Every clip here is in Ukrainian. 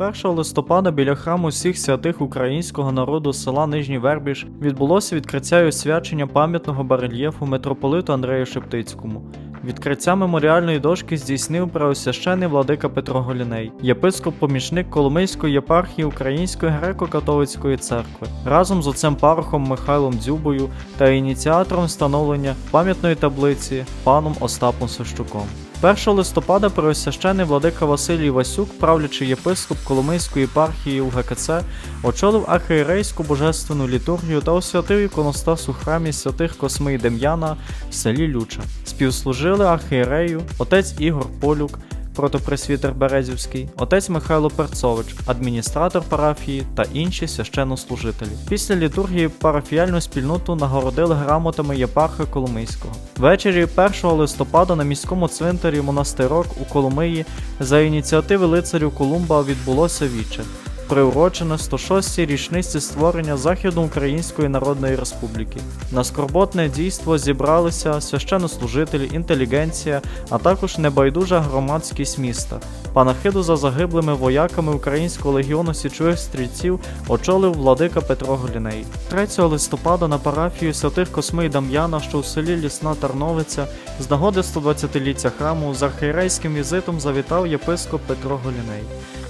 1 листопада біля храму всіх святих українського народу села Нижній Вербіж відбулося відкриття і освячення пам'ятного барельєфу митрополиту Андрею Шептицькому. Відкриття меморіальної дошки здійснив преосвящений владика Петро Голіней, єпископ-помічник Коломийської єпархії Української греко-католицької церкви, разом з отцем парохом Михайлом Дзюбою та ініціатором встановлення пам'ятної таблиці паном Остапом Сощуком. 1 листопада преосвящений владика Василій Васюк, правлячий єпископ Коломийської єпархії УГКЦ, очолив архієрейську божественну літургію та освятив іконостас у храмі святих Косми і Дем'яна в селі Люча. Співслужили архієрею отець Ігор Полюк, протопресвітер Березівський, отець Михайло Перцович, адміністратор парафії та інші священнослужителі. Після літургії парафіяльну спільноту нагородили грамотами єпарха Коломийського. Ввечері 1 листопада на міському цвинтарі монастирок у Коломиї за ініціативи лицарів Колумба відбулося віче. Приурочене 106-й річниці створення Західноукраїнської Народної Республіки. На скорботне дійство зібралися священнослужителі, інтелігенція, а також небайдужа громадськість міста. Панахиду за загиблими вояками Українського легіону січових стрільців очолив владика Петро Голіней. 3 листопада на парафію святих Косми і Дам'яна, що у селі Лісна Тарновиця, з нагоди 120-ліття храму з архієрейським візитом завітав єпископ Петро Голіней.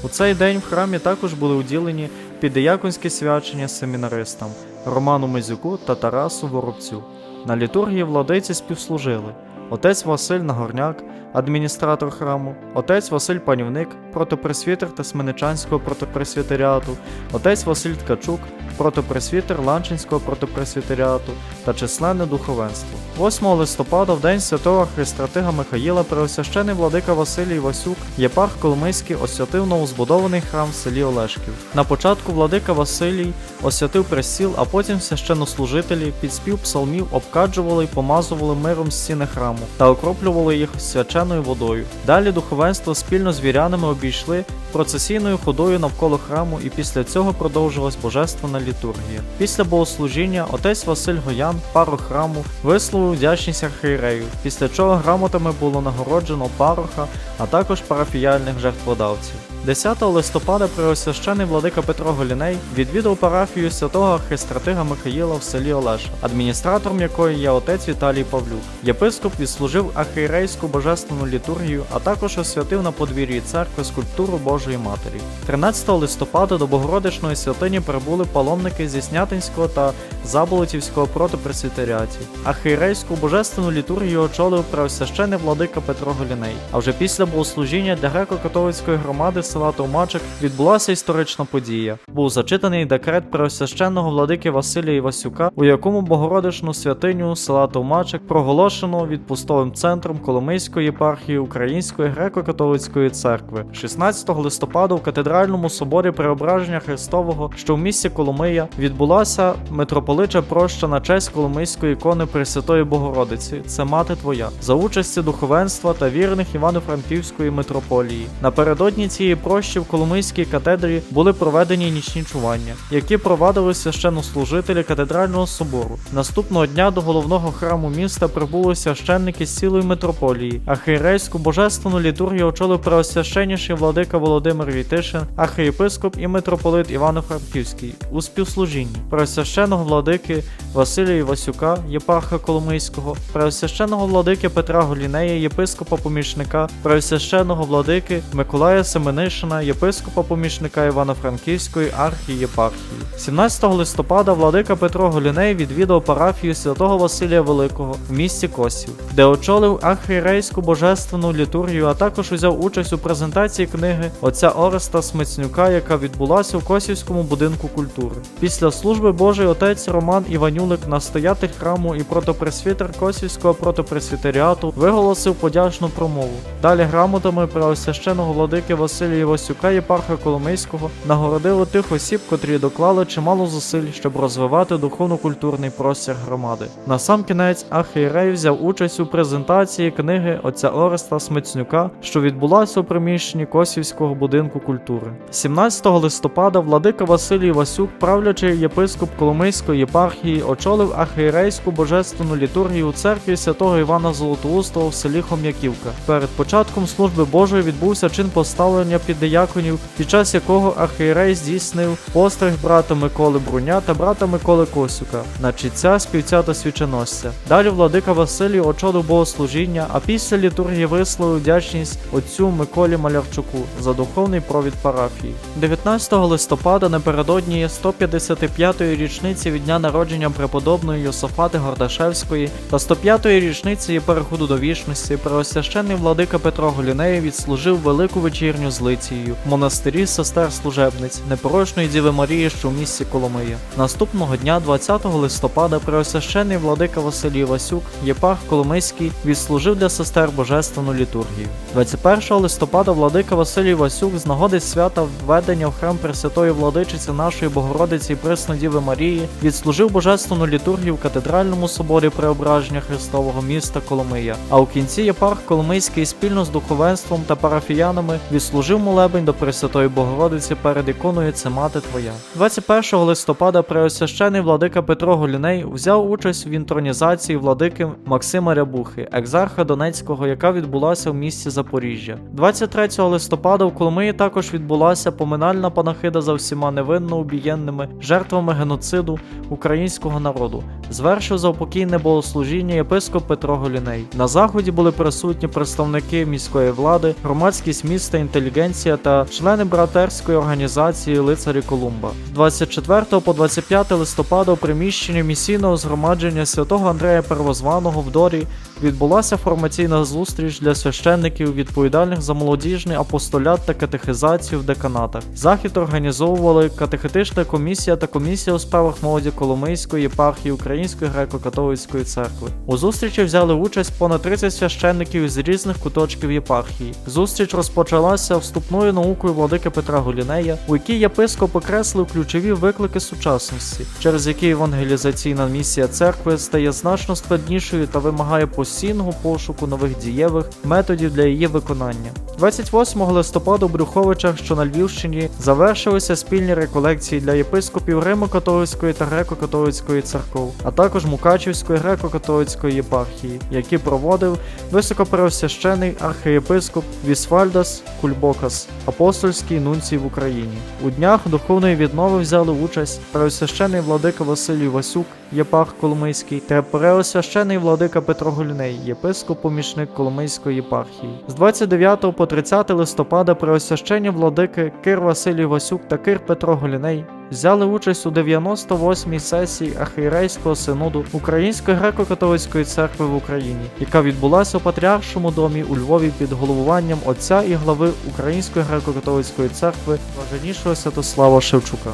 У цей день в храмі також були уділені під піддияконські свячення семінаристам Роману Мизюку та Тарасу Воробцю. На літургії владиці співслужили отець Василь Нагорняк, адміністратор храму, отець Василь Панівник, протопресвітер Тесменичанського протопресвітеріату, отець Василь Ткачук, протопресвітер Ланчинського протопресвітеріату та численне духовенство. 8 листопада, в день святого Христратига Михаїла, преосвящений владика Василій Васюк, єпарх Коломийський освятив новозбудований храм в селі Олешків. На початку владика Василій освятив пресіл, а потім священнослужителі під спів псалмів обкаджували й помазували миром стіни храму та окроплювали їх свяченою водою. Далі духовенство спільно з вірянами обійшли процесійною ходою навколо храму, і після цього продовжилась божественна літургія. Після богослужіння отець Василь Гоян, парох храму, висловив вдячність архієрею, після чого грамотами було нагороджено пароха, а також парафіяльних жертводавців. 10 листопада преосвящений владика Петро Голіней відвідав парафію святого архистратига Михаїла в селі Олеша, адміністратором якої є отець Віталій Павлюк. Єпископ відслужив архієрейську божественну літургію, а також освятив на подвір'ї церкви скульптуру Божої Матері. 13 листопада до Богородичної святині прибули паломники зі Снятинського та Заболотівського протопресвітеріатів. Архієрейську божественну літургію очолив преосвящений владика Петро Голіней. А вже після богослужіння для греко-католицької громади села Товмачик відбулася історична подія. Був зачитаний декрет преосвященного владики Василія Івасюка, у якому Богородичну святиню села Товмачик проголошено відпустовим центром Коломийської єпархії Української греко-католицької церкви. 16 листопада в катедральному соборі Преображення Христового, що в місті Коломия, відбулася митрополича проща на честь Коломийської ікони Пресвятої Богородиці. Це мати твоя за участі духовенства та вірних Івано-Франківської митрополії. Напередодні цієї прощі в Коломийській катедрі були проведені нічні чування, які провадили священнослужителі катедрального собору. Наступного дня до головного храму міста прибули священники з цілої митрополії. Архієрейську божественну літургію очолив преосвященніший владика Володимир Війтишин, архієпископ і митрополит Івано-Франківський у співслужінні преосвященого владики Василія Івасюка, єпарха Коломийського, преосвященого владики Петра Голінея, єпископа помічника, преосвященого владики Миколая Семенишина, єпископа помічника Івано-Франківської архієпархії. 17 листопада владика Петро Голіней відвідав парафію святого Василія Великого в місті Косів, де очолив архієрейську божественну літургію, а також узяв участь у презентації книги отця Ореста Смицнюка, яка відбулася в Косівському будинку культури. Після служби Божий отець Роман Іванюлик, настоятель храму і протопресвітер Косівського протопресвітеріату, виголосив подячну промову. Далі грамотами преосвященого владики Василія Васюка, єпарха Коломийського, нагородили тих осіб, котрі доклали чимало зусиль, щоб розвивати духовно-культурний простір громади. На сам кінець архієрей взяв участь у презентації книги отця Ореста Смицнюка, що відбулася у приміщенні Косівського будинку культури. 17 листопада владика Василій Васюк, правлячий єпископ Коломийської єпархії, очолив архієрейську божественну літургію у церкві святого Івана Золотоустого в селі Хом'яківка. Перед початком служби Божої відбувся чин поставлення піддияконів, під час якого архієрей здійснив постриг брата Миколи Бруня та брата Миколи Косюка на чітця співця та свіченосця. Далі владика Василій очолив богослужіння, а після літургії висловив вдячність отцю Миколі Малярчуку за духовний провід парафії. 19 листопада напередодні 155-ї річниці від дня народження преподобної Йосафати Гордашевської та 105-ї річниці переходу до вічності преосвященний владика Петро Голінеєв відслужив велику вечірню з лицією в монастирі сестер служебниць непорочної Діви Марії, що в місті Коломиї. Наступного дня, 20 листопада, преосвященний владика Василій Васюк, єпарх Коломийський, відслужив для сестер божественну літургію. 21 листопада владика Василій Васюк з нагоди свята введення в храм Пресвятої владичиці нашої Богородиці і Пресної Діви Марії відслужив божественну літургію в катедральному соборі Преображення Христового міста Коломия. А у кінці єпарх Коломийський спільно з духовенством та парафіянами відслужив молебень до Пресвятої Богородиці перед іконою Це мати Твоя. 21 листопада преосвящений владика Петро Голіней взяв участь в інтронізації владики Максима Рябухи, екзарха Донецького, яка відбулася в місті Запоріжжя. 23 листопада в Коломиї також відбулася поминальна панахида за всіма невинно убієнними жертвами геноциду українського народу. Звершив заупокійне богослужіння єпископ Петро Голіней. На заході були присутні представники міської влади, громадськість міста, інтелігенція та члени братерської організації Лицарі Колумба. З 24 по 25 листопада у приміщенні місійного згромадження святого Андрея Первозваного в Дорі відбулася формаційна зустріч для священників, відповідальних за молодіжний апостолят та катехизацію в деканатах. Захід організовували катехетична комісія та комісія у справах молоді Коломийської єпархії Української греко-католицької церкви. У зустрічі взяли участь понад 30 священників з різних куточків єпархії. Зустріч розпочалася вступною наукою владики Петра Голінея, у якій єпископ окреслив ключові виклики сучасності, через які евангелізаційна місія церкви стає значно складнішою та вимагає постійного пошуку нових дієвих методів для її виконання. 28 листопада у Брюховичах, що на Львівщині, завершилися спільні реколекції для єпископів Римо-католицької та греко-католицької церков, а також Мукачівської греко-католицької єпархії, які проводив високопересвящений архієпископ Вісвальдас Кульбокас, апостольський нунцій в Україні. У днях духовної віднови взяли участь преосвящений владика Василій Васюк, єпарх Коломийський, та преосвящений владика Петро Гульней, єпископ помічник Коломийської єпархії. З 29 по 30 листопада преосвящені владики Кир Василій Васюк та Кир Петро Голіней взяли участь у 98-й сесії архієрейського синоду Української греко-католицької церкви в Україні, яка відбулася у Патріаршому домі у Львові під головуванням отця і глави Української греко-католицької церкви Блаженнішого Святослава Шевчука.